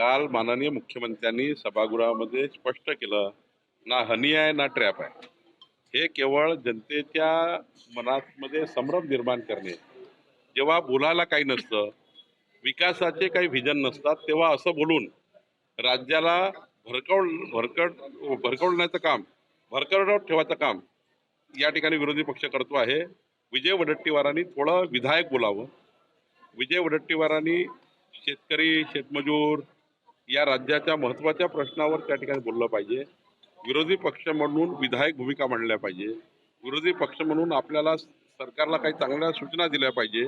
काल माननीय मुख्यमंत्र्यांनी सभागृहामध्ये स्पष्ट केलं ना हनी आहे ना ट्रॅप आहे. हे केवळ जनतेच्या मनामध्ये संभ्रम निर्माण करणे. जेव्हा बोलायला काही नसतं विकासाचे काही व्हिजन नसतात तेव्हा असं बोलून राज्याला भरकव भरकट भरकवण्याचं काम भरकवत ठेवायचं काम या ठिकाणी विरोधी पक्ष करतो आहे. विजय वडट्टीवारांनी थोडं विधायक बोलावं. विजय वडट्टीवारांनी शेतकरी शेतमजूर या राज्याच्या महत्त्वाच्या प्रश्नावर त्या ठिकाणी बोललं पाहिजे. विरोधी पक्ष म्हणून विधायक भूमिका मांडल्या पाहिजे. विरोधी पक्ष म्हणून आपल्याला सरकारला काही चांगल्या सूचना दिल्या पाहिजे.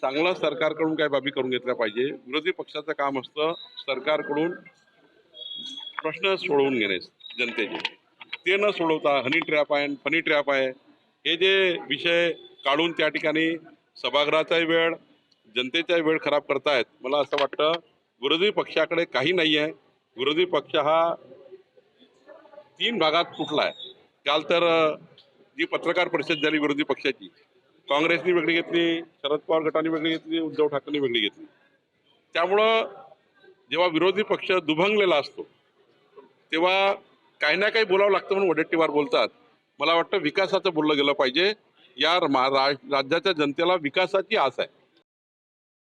चांगलं सरकारकडून काही बाबी करून घेतल्या पाहिजे. विरोधी पक्षाचं काम असतं सरकारकडून प्रश्न सोडवून घेणे जनतेचे. ते न सोडवता हनी ट्रॅप आहे फनी ट्रॅप आहे. हे जे विषय काढून त्या ठिकाणी सभागृहाचाही वेळ जनतेचाही वेळ खराब करतायत. मला असं वाटतं विरोधी पक्षाकडे काही नाही आहे विरोधी पक्ष हा तीन भागात तुटला आहे काल तर जी पत्रकार परिषद झाली विरोधी पक्षाची काँग्रेसनी वेगळी घेतली शरद पवार गटाने वेगळी घेतली उद्धव ठाकरेंनी वेगळी घेतली. त्यामुळं जेव्हा विरोधी पक्ष दुभंगलेला असतो तेव्हा काही ना काही बोलावं लागतं म्हणून वडेट्टीवार बोलतात. मला वाटतं विकासाचं बोललं गेलं पाहिजे. या मा- रा- राज्याच्या जनतेला विकासाची आस आहे.